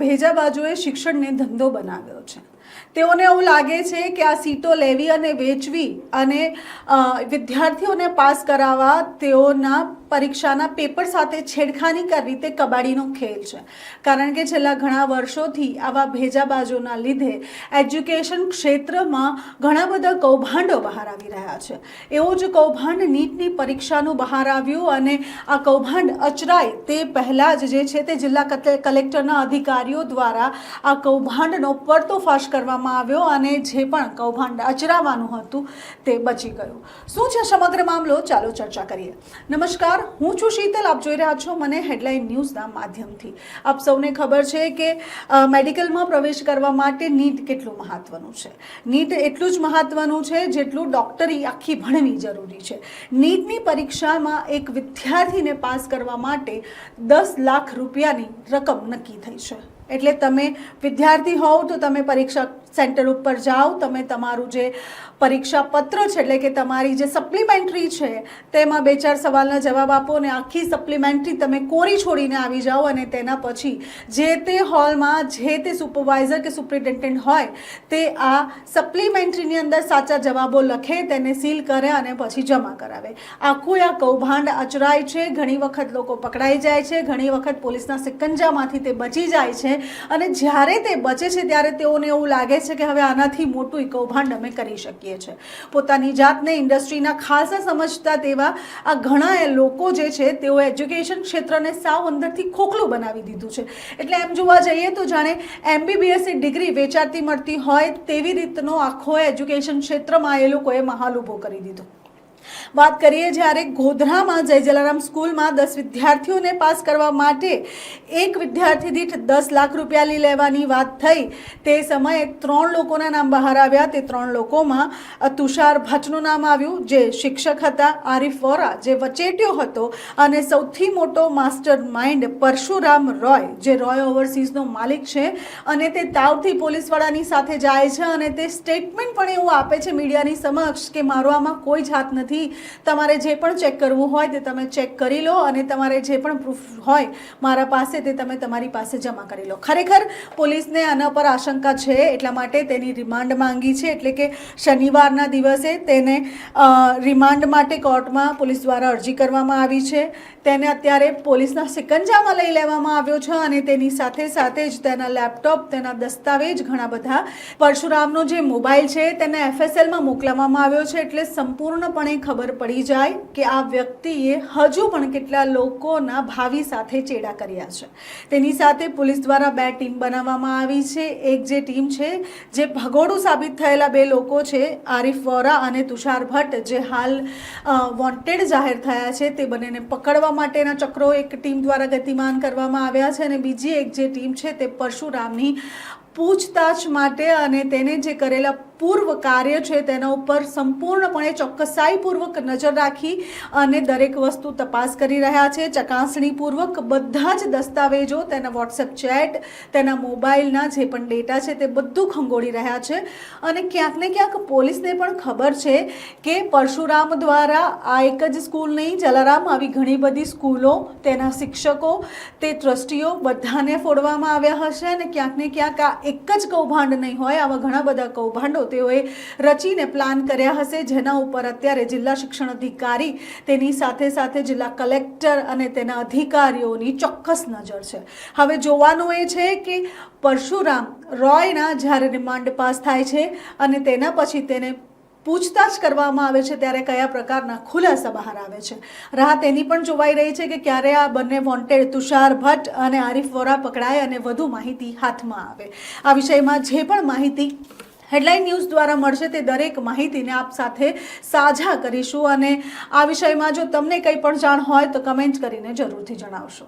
ભેજા બાજુએ શિક્ષણને ધંધો બનાવ્યો છે. તેઓને એવું લાગે છે કે આ સીટો લેવી અને વેચવી અને વિદ્યાર્થીઓને પાસ કરાવવા તેઓના પરીક્ષાના પેપર સાથે છેડખાની કરવી તે કબાડીનો ખેલ છે. કારણ કે છેલ્લા ઘણા વર્ષોથી આવા ભેજાબાજોના લીધે એજ્યુકેશન ક્ષેત્રમાં ઘણા બધા કૌભાંડો બહાર આવી રહ્યા છે. એવું જ કૌભાંડ નીટની પરીક્ષાનું બહાર આવ્યું અને આ કૌભાંડ અચરાય તે પહેલાં જ જે છે તે જિલ્લા કલે- કલેક્ટરના અધિકારીઓ દ્વારા આ કૌભાંડનો પર્દોફાશ કરવામાં આવ્યો અને જે પણ કૌભાંડ અચરાવાનું હતું તે બચી ગયું. શું છે સમગ્ર મામલો? ચાલો ચર્ચા કરીએ. નમસ્કાર, હું છું શીતલ. આપ જોઈ રહ્યા છો મને હેડલાઇન ન્યૂઝના માધ્યમથી. આપ સૌને ખબર છે કે મેડિકલમાં પ્રવેશ કરવા માટે નીટ કેટલું મહત્વનું છે? નીટ એટલું જ મહત્વનું છે જેટલું ડૉક્ટરી આખી ભણવી જરૂરી છે. નીટની પરીક્ષામાં એક વિદ્યાર્થીને પાસ કરવા માટે દસ લાખ રૂપિયાની રકમ નક્કી થઈ છે. એટલે તમે વિદ્યાર્થી હોવ તો તમે પરીક્ષા સેન્ટર ઉપર જાઓ, તમે તમારું જે પરીક્ષા પત્ર છે, એટલે કે તમારી જે સપ્લિમેન્ટરી છે, તેમાં બે ચાર સવાલના જવાબ આપો અને આખી સપ્લિમેન્ટરી તમે કોરી છોડીને આવી જાઓ અને તેના પછી જે તે હોલમાં જે તે સુપરવાઇઝર કે સુપ્રિન્ટેન્ડન્ટ હોય, તે આ સપ્લિમેન્ટરીની અંદર સાચા જવાબો લખે, તેને સીલ કરે અને પછી જમા કરાવે. આખું આ કૌભાંડ અચરાય છે, ઘણી વખત લોકો પકડાઈ જાય છે, ઘણી વખત પોલીસના સિકંજામાંથી તે બચી જાય છે અને જ્યારે તે બચે છે, ત્યારે તેઓને એવું લાગે છે કે હવે આનાથી મોટું કૌભાંડ અમે કરી શકીએ છીએ. પોતાની જાતને ઇન્ડસ્ટ્રીના ખાસા સમજતા તેવા આ ઘણા લોકો જે છે તેઓ એજ્યુકેશન ક્ષેત્રને સાવ અંદરથી ખોખલું બનાવી દીધું છે. એટલે એમ જોવા જઈએ તો જાણે એમબીબીએસની ડિગ્રી વેચાતી મળતી હોય તેવી રીતનો આખો એજ્યુકેશન ક્ષેત્રમાં એ લોકોએ મહાલ ઊભો કરી દીધો. વાત કરીએ જ્યારે ગોધરામાં જય જલારામ સ્કૂલમાં દસ વિદ્યાર્થીઓને પાસ કરવા માટે એક વિદ્યાર્થી દીઠ દસ લાખ રૂપિયા લઈ લેવાની વાત થઈ, તે સમયે ત્રણ લોકોના નામ બહાર આવ્યા. તે ત્રણ લોકોમાં તુષાર ભટ્ટનું નામ આવ્યું, જે શિક્ષક હતા, આરિફ વોરા, જે વચેટ્યો હતો, અને સૌથી મોટો માસ્ટર માઇન્ડ પરશુરામ રોય, જે રોય ઓવરસીઝનો માલિક છે. અને તે તાવથી પોલીસવાળાની સાથે જાય છે અને તે સ્ટેટમેન્ટ પણ એવું આપે છે મીડિયાની સમક્ષ કે મારો આમાં કોઈ જાત નથી. તમારે જે પણ ચેક કરવું હોય તે તમે ચેક કરી લો અને તમારે જે પણ પ્રૂફ હોય મારા પાસે તે તમે તમારી પાસે જમા કરી લો. ખરેખર પોલીસને આના પર આશંકા છે એટલા માટે તેની રિમાન્ડ માંગી છે એટલે કે શનિવારના દિવસે તેને રિમાન્ડ માટે કોર્ટમાં પોલીસ દ્વારા અરજી કરવામાં આવી છે. તેને અત્યારે પોલીસના સિકંજામાં લઈ લેવામાં આવ્યો છે અને તેની સાથે સાથે જ તેના લેપટોપ, તેના દસ્તાવેજ ઘણા બધા પરશુરામનો જે મોબાઈલ છે તેને એફએસએલમાં મોકલવામાં આવ્યો છે એટલે સંપૂર્ણપણે ખબર પડી જાય કે આ વ્યક્તિએ હજુ પણ કેટલા લોકોના ભાવિ સાથે ચેડા કર્યા છે. તેની સાથે પોલીસ દ્વારા બે ટીમ બનાવવામાં આવી છે. એક જે ટીમ છે, જે ભગોડું સાબિત થયેલા બે લોકો છે, આરિફ વોરા અને તુષાર ભટ્ટ, જે હાલ વોન્ટેડ જાહેર થયા છે, તે બંનેને પકડવા માટેના ચક્રો એક ટીમ દ્વારા ગતિમાન કરવામાં આવ્યા છે અને બીજી એક જે ટીમ છે, તે પરશુરામની પૂછતાછ માટે અને તેને જે કરેલા પૂર્વ કાર્ય છે તેના ઉપર સંપૂર્ણપણે ચોક્કસાઈપૂર્વક નજર રાખી અને દરેક વસ્તુ તપાસ કરી રહ્યા છે. ચકાસણીપૂર્વક બધા જ દસ્તાવેજો, તેના વોટ્સએપ ચેટ, તેના મોબાઈલના જે પણ ડેટા છે તે બધું ખંગોળી રહ્યા છે. અને ક્યાંક ને ક્યાંક પોલીસને પણ ખબર છે કે પરશુરામ દ્વારા આ એક જ સ્કૂલ નહીં, જલારામ આવી ઘણી બધી સ્કૂલો, તેના શિક્ષકો, તે ટ્રસ્ટીઓ બધાને ફોડવામાં આવ્યા હશે અને ક્યાંક ને ક્યાંક આ એક જ કૌભાંડ નહીં હોય, આવા ઘણા બધા કૌભાંડો તેઓએ રચીને પ્લાન કર્યા હશે. જેના ઉપર અત્યારે જિલ્લા શિક્ષણ અધિકારી તેની સાથે સાથે જિલ્લા કલેક્ટર અને તેના અધિકારીઓની ચોક્કસ નજર છે. હવે જોવાનું એ છે કે પરશુરામ રોયના જ્યારે રિમાન્ડ પાસ થાય છે અને તેના પછી તેને પૂછતાછ કરવામાં આવે છે ત્યારે કયા પ્રકારના ખુલાસા બહાર આવે છે. રાહ તેની પણ જોવાઈ રહી છે કે ક્યારે આ બંને વોન્ટેડ તુષાર ભટ્ટ અને આરિફ વોરા પકડાય અને વધુ માહિતી હાથમાં આવે. આ વિષયમાં જે પણ માહિતી હેડલાઇન ન્યૂઝ દ્વારા મળશે તે દરેક માહિતીને આપ સાથે સાજા કરીશું અને આ વિષયમાં જો તમને કંઈ પણ જાણ હોય તો કમેન્ટ કરીને જરૂરથી જણાવશો.